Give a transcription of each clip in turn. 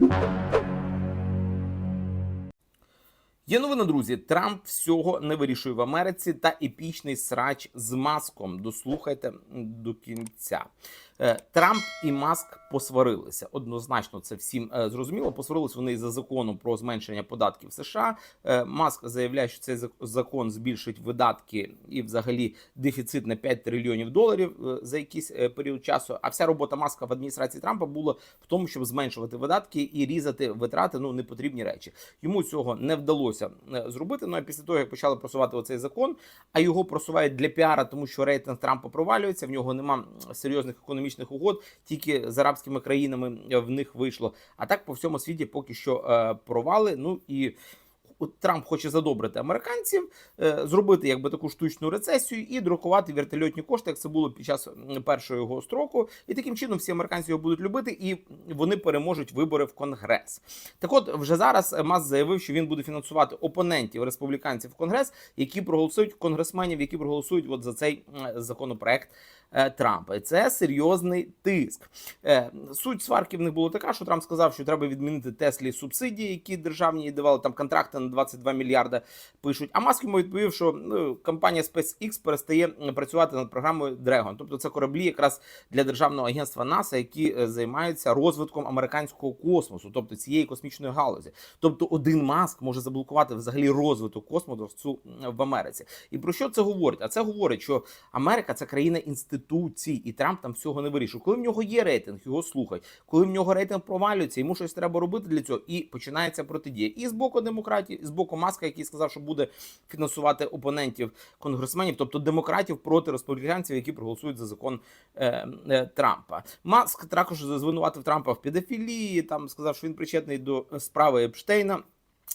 Є новина, друзі. Трамп всього не вирішує в Америці та епічний срач з маском. Дослухайте до кінця. Е, Трамп і Маск посварилися. Однозначно, це всім е, зрозуміло. Посварилися вони за законом про зменшення податків США. Е, Маск заявляє, що цей зак- закон збільшить видатки і, взагалі, дефіцит на 5 трильйонів доларів е, за якийсь період часу. А вся робота Маска в адміністрації Трампа була в тому, щоб зменшувати видатки і різати витрати. Ну непотрібні речі. Йому цього не вдалося зробити. Ну а після того, як почали просувати оцей закон, а його просувають для піара, тому що рейтинг Трампа провалюється. В нього нема серйозних економічних угод, тільки з арабськими країнами е, в них вийшло. А так по всьому світі поки що е, провали. Ну і Трамп хоче задобрити американців, е, зробити якби таку штучну рецесію і друкувати вертольотні кошти, як це було під час першого його строку. І таким чином всі американці його будуть любити, і вони переможуть вибори в Конгрес. Так от вже зараз Мас заявив, що він буде фінансувати опонентів республіканців в Конгрес, які проголосують конгресменів, які проголосують от за цей законопроект. Е, Трампа, і це серйозний тиск. Е, Суть сварки в них була така, що Трамп сказав, що треба відмінити Теслі субсидії, які державні давали там контракти на 22 мільярда пишуть. А Маск йому відповів, що ну, компанія SpaceX перестає працювати над програмою Dragon. Тобто це кораблі якраз для державного агентства НАСА, які е, займаються розвитком американського космосу, тобто цієї космічної галузі. Тобто один маск може заблокувати взагалі розвиток космосу в Америці. І про що це говорить? А це говорить, що Америка це країна інституцій, і Трамп там всього не вирішує. Коли в нього є рейтинг, його слухають. Коли в нього рейтинг провалюється, йому щось треба робити для цього, і починається протидія. І з боку демократії, і з боку маска, який сказав, що буде фінансувати опонентів конгресменів, тобто демократів проти республіканців, які проголосують за закон е, е, Трампа. Маск також звинуватив Трампа в педофілії. Там сказав, що він причетний до справи Епштейна.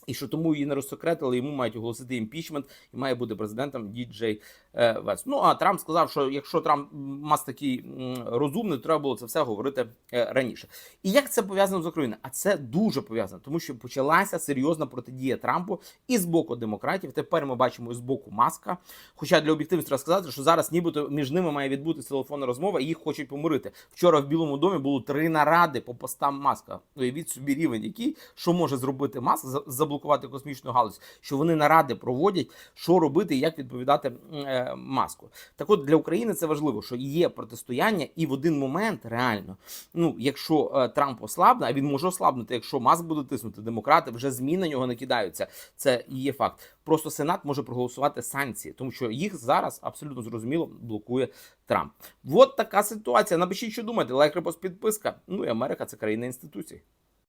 І що тому її не розсекретили, йому мають оголосити імпічмент і має бути президентом Діджей е, Вест. Ну а Трамп сказав, що якщо Трамп мас такий розумний, треба було це все говорити е, раніше. І як це пов'язано з Україною? А це дуже пов'язано, тому що почалася серйозна протидія Трампу і з боку демократів. Тепер ми бачимо і з боку маска. Хоча для об'єктивності треба сказати, що зараз нібито між ними має відбутися телефонна розмова, і їх хочуть помирити. Вчора в Білому домі було три наради по постам маска. Уявіть собі рівень, який що може зробити маск, за- заблокувати космічну галузь, що вони наради проводять, що робити і як відповідати е, маску. Так от для України це важливо, що є протистояння, і в один момент реально, ну якщо е, Трамп ослабне, а він може ослабнути, якщо маск буде тиснути, демократи вже змін на нього не кидаються. Це є факт. Просто Сенат може проголосувати санкції, тому що їх зараз абсолютно зрозуміло блокує Трамп. От така ситуація. Напишіть, що думаєте. Лайк, репост, підписка. Ну і Америка це країна інституцій.